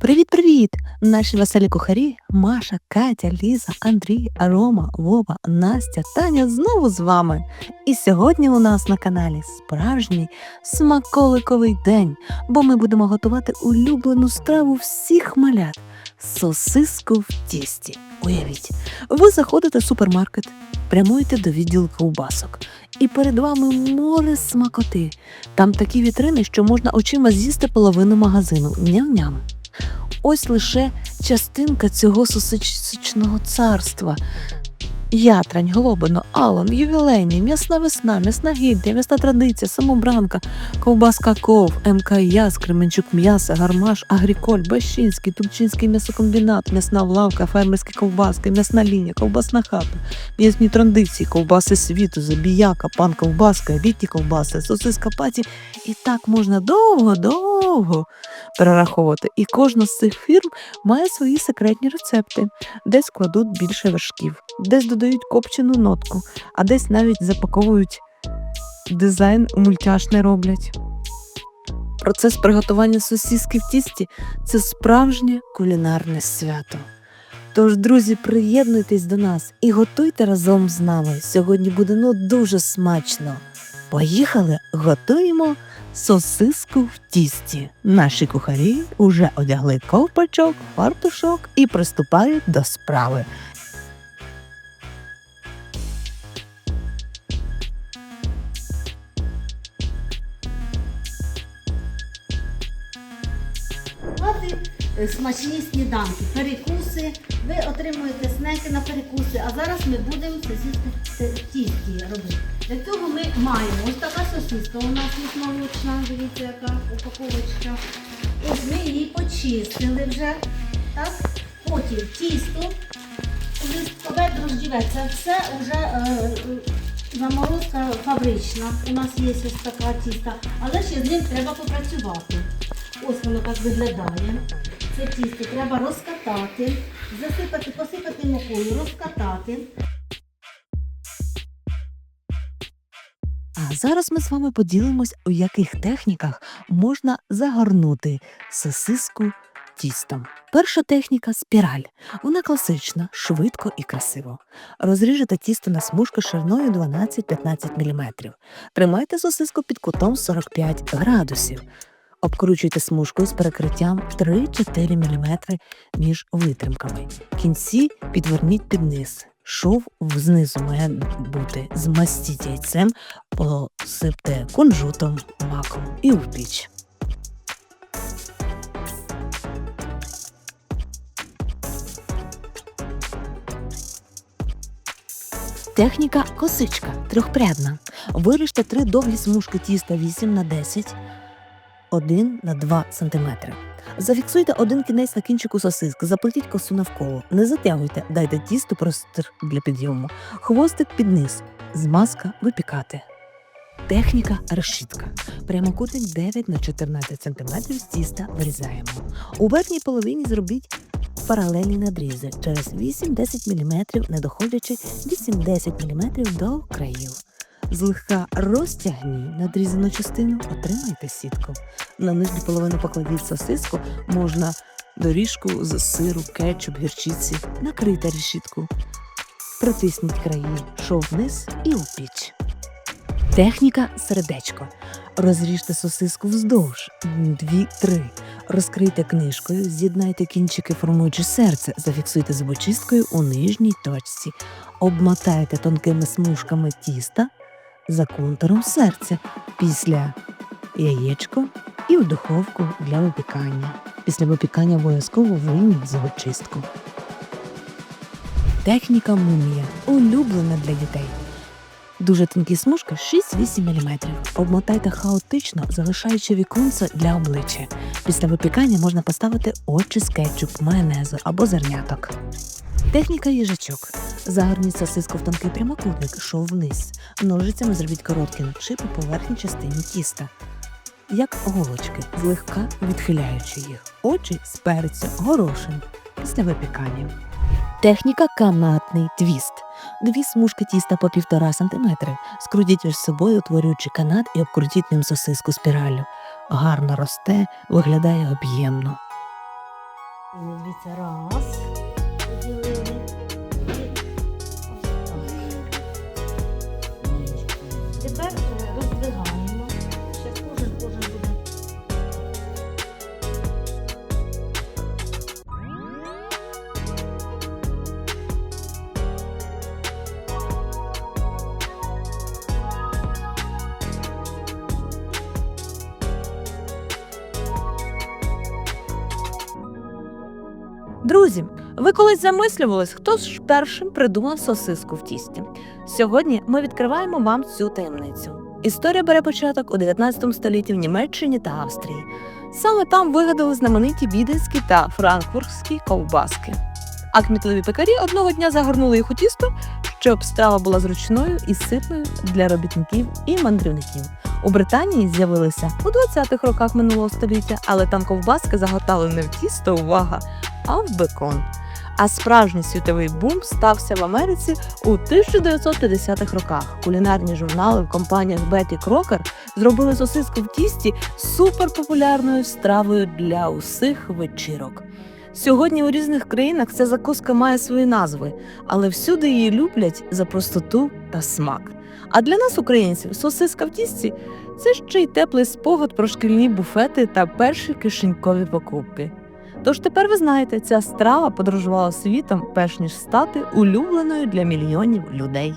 Привіт-привіт! Наші веселі кухарі Маша, Катя, Ліза, Андрій, Рома, Вова, Настя, Таня знову з вами. І сьогодні у нас на каналі справжній смаколиковий день, бо ми будемо готувати улюблену страву всіх малят сосиску в тісті. Уявіть, ви заходите в супермаркет, прямуєте до відділу ковбасок, і перед вами море смакоти. Там такі вітрини, що можна очима з'їсти половину магазину. Ням-ням. Ось лише частинка цього сосичного царства. Ятрань, глобино, алон, ювілейний, м'ясна весна, м'ясна гільдія, м'ясна традиція, самобранка, ковбаска ков, МКЯС, Кременчук м'яса, гармаш, агріколь, Бащинський, Тульчинський м'ясокомбінат, м'ясна лавка, фермерські ковбаски, м'ясна лінія, ковбасна хата, м'ясні традиції, ковбаси світу, забіяка, пан ковбаска, літні ковбаси, сосиска паті. І так можна довго-довго перераховувати. І кожна з цих фірм має свої секретні рецепти, десь кладуть більше вершків, десь додають копчену нотку, а десь навіть запаковують дизайн мультяшне роблять. Процес приготування сосиски в тісті це справжнє кулінарне свято. Тож, друзі, приєднуйтесь до нас і готуйте разом з нами. Сьогодні буде ну дуже смачно. Поїхали, готуємо сосиску в тісті. Наші кухарі уже одягли ковпачок, фартушок і приступають до справи. Смачні сніданки, перекуси. Ви отримуєте снеки на перекуси, а зараз ми будемо сосиски в тісті робити. Для цього ми маємо ось така сосиска. У нас є молочна, дивіться, яка упаковочка. Ось ми її почистили вже. Так? Потім тісто, листкове дрожджіве. Це все вже е, е, заморозка фабрична. У нас є ось така тіста, але ще з ним треба попрацювати. Ось воно так виглядає. Це тісто треба розкатати, засипати, посипати мукою, розкатати. А зараз ми з вами поділимось, у яких техніках можна загорнути сосиску тістом. Перша техніка спіраль. Вона класична, швидко і красиво. Розріжете тісто на смужки шириною 12-15 мм. Тримайте сосиску під кутом 45 градусів. Обкручуйте смужкою з перекриттям 3-4 мм між витримками. Кінці підверніть під низ. Шов знизу має бути змастіть яйцем, посипте кунжутом, маком і в піч. Техніка косичка трьохпрядна. Виріжте три довгі смужки тіста 8 на 10 1 на 2 см. Зафіксуйте один кінець на кінчику сосиски, заплетіть косу навколо. Не затягуйте, дайте тісту простір для підйому. Хвостик під низ. Змазка випікати. Техніка решітка. Прямокутник 9 на 14 см з тіста вирізаємо. У верхній половині зробіть паралельні надрізи через 8-10 мм, не доходячи 8-10 мм до країв. Злегка розтягніть надрізану частину, отримайте сітку. На нижню половину покладіть сосиску, можна доріжку з сиру, кетчуп, гірчиці, накрийте решітку. Притисніть краї, шов вниз і у піч. Техніка сердечко. Розріжте сосиску вздовж 2-3. Розкрийте книжкою, з'єднайте кінчики, формуючи серце, зафіксуйте зубочисткою у нижній точці. Обмотайте тонкими смужками тіста за контуром серця. Після яєчко і в духовку для випікання. Після випікання обов'язково вийміть зубочистку. Техніка мумія улюблена для дітей. Дуже тонкі смужки 6-8 мм. Обмотайте хаотично, залишаючи віконце для обличчя. Після випікання можна поставити очі з кетчуп, майонезу або зерняток. Техніка їжачок. Загорніть сосиску в тонкий прямокутник, шов вниз. Ножицями зробіть короткі накши по поверхній частині тіста. Як голочки, злегка відхиляючи їх. Очі перцю, горошин після випікання. Техніка канатний твіст. Дві смужки тіста по 1,5 см. Скрутіть між собою, утворюючи канат і обкрутіть ним сосиску спіраллю. Гарно росте, виглядає об'ємно. Дивіться, раз. Ви колись замислювались, хто ж першим придумав сосиску в тісті? Сьогодні ми відкриваємо вам цю таємницю. Історія бере початок у 19 столітті в Німеччині та Австрії. Саме там вигадали знамениті біденські та франкфуртські ковбаски. А кмітливі пекарі одного дня загорнули їх у тісто, щоб страва була зручною і ситною для робітників і мандрівників. У Британії з'явилися у 20-х роках минулого століття, але там ковбаски загортали не в тісто, увага, а в бекон. А справжній світовий бум стався в Америці у 1950-х роках. Кулінарні журнали в компаніях Беті Крокер зробили сосиску в тісті суперпопулярною стравою для усіх вечірок. Сьогодні у різних країнах ця закуска має свої назви, але всюди її люблять за простоту та смак. А для нас, українців, сосиска в тісті це ще й теплий спогад про шкільні буфети та перші кишенькові покупки. Тож тепер ви знаєте, ця страва подорожувала світом, перш ніж стати улюбленою для мільйонів людей.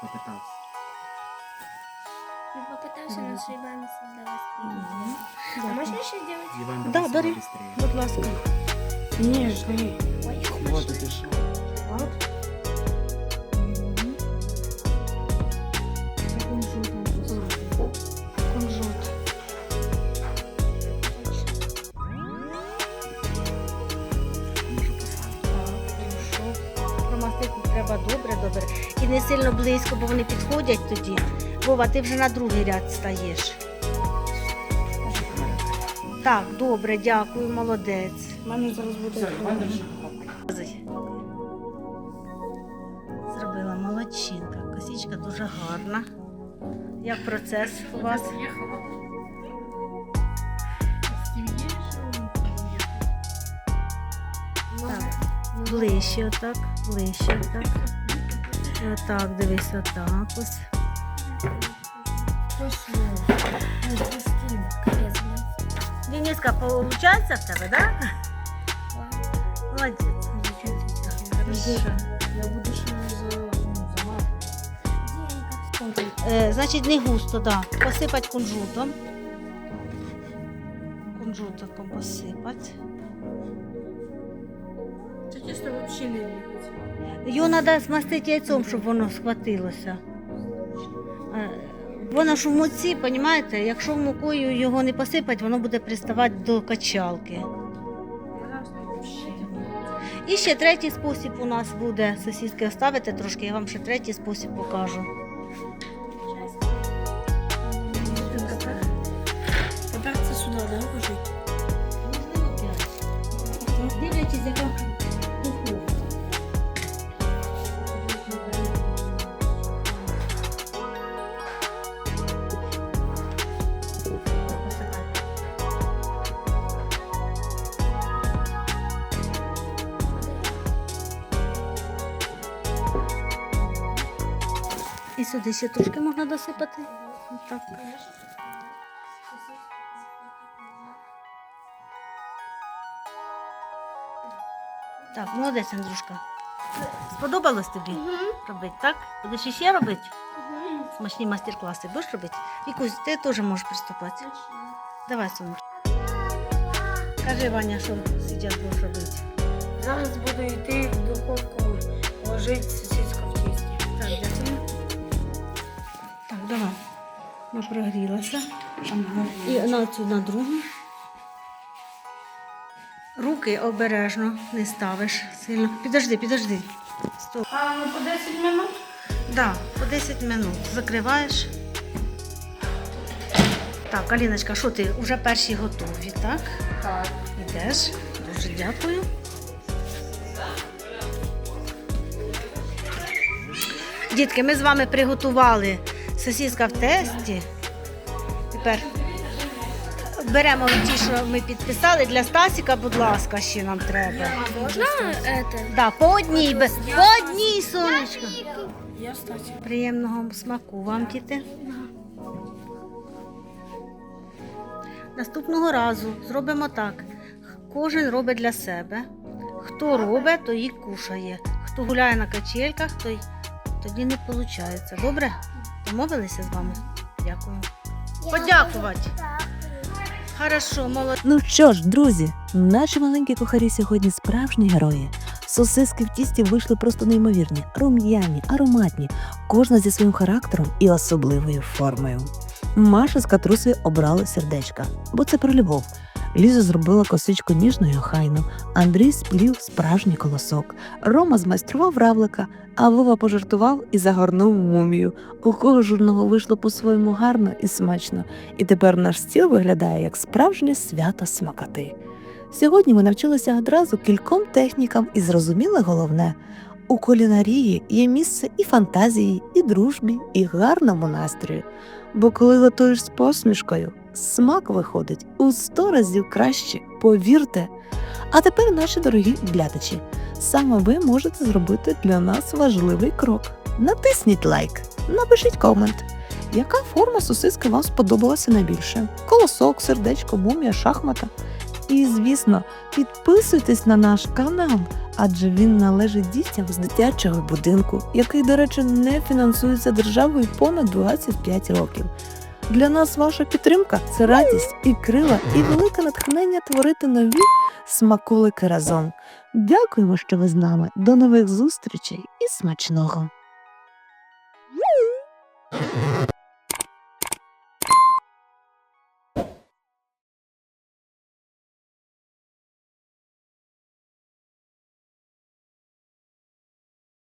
Попытался. Ну, попытался, но с грибами создалась пицца. А можно еще сделать? Иван, Да, давай бери. сюда быстрее. Будь ласка. Ніжний. Ой, Вот это шо. Кунжут. Сильно близько, бо вони підходять тоді. Вова, ти вже на другий ряд стаєш. Так, добре, дякую, молодець. У мене зараз буде. Зробила молодчинка. Косічка дуже гарна. Як процес у вас? Так, ближче отак, ближче отак. І отак, дивись, отак ось. Дениска, получается в тебе, да? Молодець. Хорошо. Я буду ще за, ну, замазувати. Е, значить, не густо, да. Посипати кунжутом. Кунжутом посипати. Це тісто взагалі не ліпиться. Його треба змастити яйцом, щоб воно схватилося. Воно ж в муці, розумієте, якщо мукою його не посипати, воно буде приставати до качалки. І ще третій спосіб у нас буде сусідки оставити трошки, я вам ще третій спосіб покажу. І сюди ще трошки можна досипати. Так. Так, молодець, Андрюшка. Сподобалось тобі робити, так? Будеш іще робити? Смачні майстер-класи будеш робити? Вікусь, ти теж можеш приступати. Давай, сонечко. Кажи, Ваня, що зараз будеш робити. Зараз буду йти в духовку ложити Вона прогрілася. І на цю на другу. Руки обережно не ставиш сильно. Підожди, підожди. Стоп. А ну по 10 минут? Да, по 10 минут. Закриваєш. Так, Аліночка, що ти? Уже перші готові, так? Так. Ідеш. Дуже дякую. Дітки, ми з вами приготували сосиска в тесті. Тепер беремо ті, що ми підписали. Для Стасіка, будь ласка, ще нам треба. Можно это? Да, по одній, без- по одній, сонечко. Я. Приємного смаку вам, діти. Наступного разу зробимо так. Кожен робить для себе. Хто робить, той і кушає. Хто гуляє на качельках, той тоді не виходить. Добре? Домовилися з вами? Дякую. Подякувати. Хорошо, молодці. Ну що ж, друзі, наші маленькі кухарі сьогодні справжні герої. Сосиски в тісті вийшли просто неймовірні, рум'яні, ароматні, кожна зі своїм характером і особливою формою. Маша з катрусею обрали сердечка, бо це про любов. Ліза зробила косичку ніжно й охайно, Андрій сплів справжній колосок, Рома змайстрував равлика, а Вова пожартував і загорнув мумію. У кожного вийшло по-своєму гарно і смачно, і тепер наш стіл виглядає як справжнє свято смакоти. Сьогодні ми навчилися одразу кільком технікам і зрозуміли головне: у кулінарії є місце і фантазії, і дружбі, і гарному настрою. Бо коли готуєш з посмішкою, смак виходить у сто разів краще, повірте. А тепер, наші дорогі глядачі, саме ви можете зробити для нас важливий крок. Натисніть лайк, напишіть комент. Яка форма сосиски вам сподобалася найбільше? Колосок, сердечко, мумія, шахмата. І, звісно, підписуйтесь на наш канал, адже він належить дітям з дитячого будинку, який, до речі, не фінансується державою понад 25 років. Для нас ваша підтримка це радість і крила, і велике натхнення творити нові смаколики разом. Дякуємо, що ви з нами. До нових зустрічей і смачного!